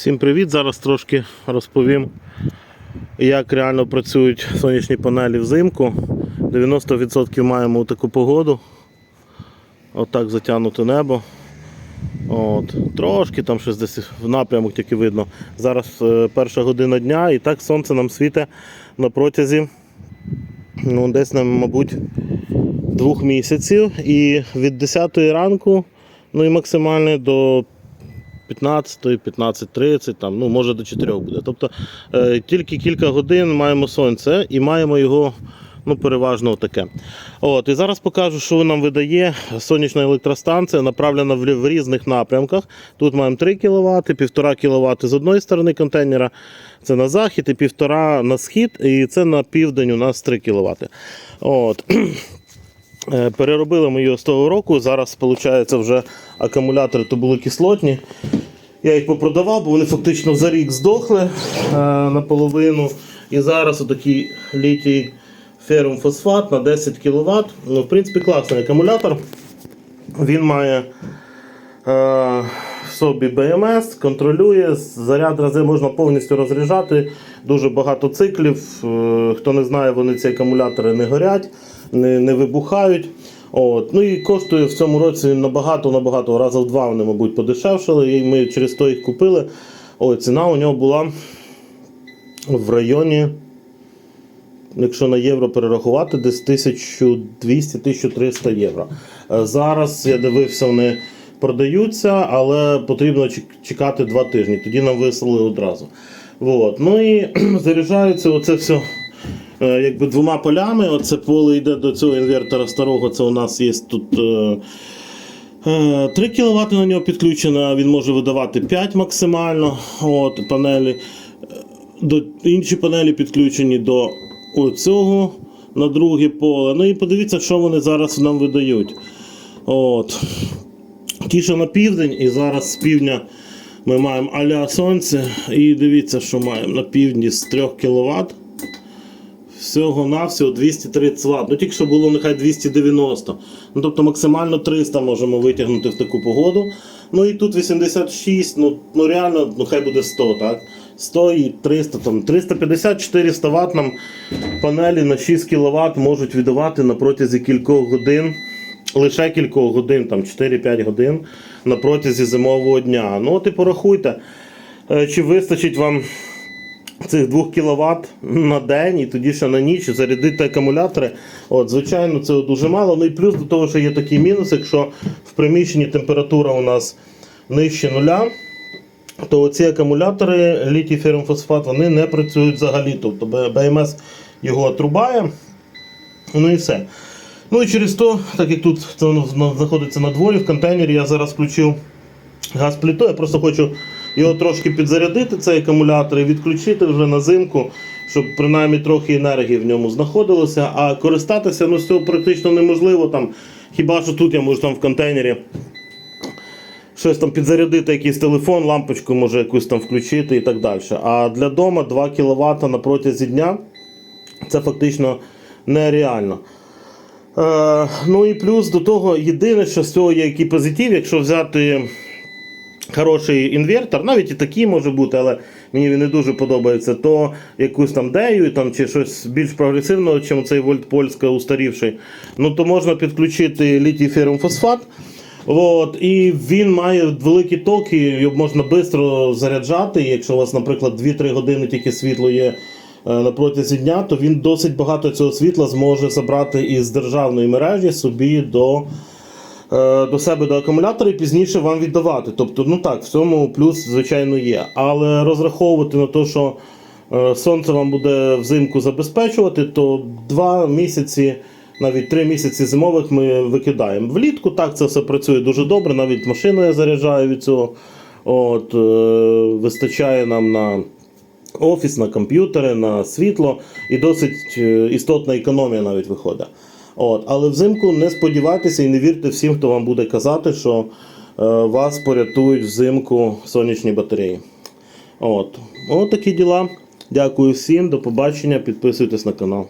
Всім привіт! Зараз трошки розповім, як реально працюють сонячні панелі взимку. 90% маємо таку погоду. Отак затягнуте небо. От. Трошки там щось десь в напрямок тільки видно. Зараз е, перша година дня і так сонце нам світить на протязі ну, десь, нам, мабуть, двох місяців. І від 10 ранку, ну і максимально до 15, 15.30, там, ну, може до 4 буде. Тобто е, тільки кілька годин маємо сонце і маємо його ну, переважно таке. От, і зараз покажу, що нам видає сонячна електростанція, направлена в, різних напрямках. Тут маємо 3 кВт, 1,5 кВт з одної сторони контейнера, це на захід, і 1,5 на схід, і це на південь у нас 3 кВт. От. Е, Переробили ми його з того року. Зараз, виходить, вже акумулятори то були кислотні. Я їх попродавав, бо вони фактично за рік здохли е, наполовину. І зараз отакий літій ферум фосфат на 10 кВт. Ну, в принципі, класний акумулятор. Він має е, в собі БМС, контролює, заряд рази можна повністю розряджати. Дуже багато циклів. Е, хто не знає, вони ці акумулятори не горять, не, не вибухають. От. Ну і коштує в цьому році набагато, набагато рази в два вони, мабуть, подешевшили. І ми через то їх купили. О, ціна у нього була в районі, якщо на євро перерахувати, десь 1200-1300 євро. Е, Зараз я дивився, вони продаються, але потрібно чекати два тижні. Тоді нам вислали одразу. От. Ну і заряджається оце все якби двома полями. Оце поле йде до цього інвертора старого. Це у нас є тут. е, е, 3 кВт на нього підключено, він може видавати 5 максимально. От, панелі. Е, До, інші панелі підключені до оцього на друге поле. Ну і подивіться, що вони зараз нам видають. От. Ті, що на південь, і зараз з півдня ми маємо аля сонце. І дивіться, що маємо на півдні з 3 кВт. Всього навсього 230 Вт. Ну тільки що було нехай 290. Ну тобто максимально 300 можемо витягнути в таку погоду. Ну і тут 86, ну, ну реально, ну хай буде 100, так? 100 і 300, там 350-400 Вт нам панелі на 6 кВт можуть віддавати на протязі кількох годин. Лише кількох годин, там 4-5 годин на протязі зимового дня. Ну от і порахуйте, е, чи вистачить вам цих 2 кВт на день і тоді ще на ніч зарядити акумулятори. От, звичайно, це дуже мало. Ну і плюс до того, що є такий мінус, якщо в приміщенні температура у нас нижче нуля, то ці акумулятори літій ферромфосфат вони не працюють взагалі. Тобто БМС його отрубає. Ну і все. Ну і через то, так як тут це знаходиться на дворі в контейнері, я зараз включив газ плиту. Я просто хочу його трошки підзарядити, цей акумулятор, і відключити вже на зимку, щоб принаймні трохи енергії в ньому знаходилося. А користатися ну, з цього практично неможливо. Там, хіба що тут я можу там в контейнері щось там підзарядити, якийсь телефон, лампочку може якусь там включити і так далі. А для дома 2 кВт на протязі дня це фактично нереально. Е, ну і плюс до того, єдине, що з цього є який позитив, якщо взяти хороший інвертор, навіть і такий може бути, але мені він не дуже подобається, то якусь там дею там, чи щось більш прогресивного, ніж цей вольт польська устарівший, ну то можна підключити літій ферромфосфат. От, і він має великі токи, його можна швидко заряджати. Якщо у вас, наприклад, 2-3 години тільки світло є е, на протязі дня, то він досить багато цього світла зможе забрати із державної мережі собі до, до себе до акумулятора і пізніше вам віддавати. Тобто, ну так, в цьому плюс, звичайно, є. Але розраховувати на те, що е, сонце вам буде взимку забезпечувати, то 2 місяці. Навіть три місяці зимових ми викидаємо. Влітку так це все працює дуже добре. Навіть машину я заряджаю від цього. От, е, вистачає нам на офіс, на комп'ютери, на світло і досить е, істотна економія навіть виходить. От, але взимку не сподівайтеся і не вірте всім, хто вам буде казати, що е, вас порятують взимку сонячні батареї. От. От такі діла. Дякую всім, до побачення. Підписуйтесь на канал.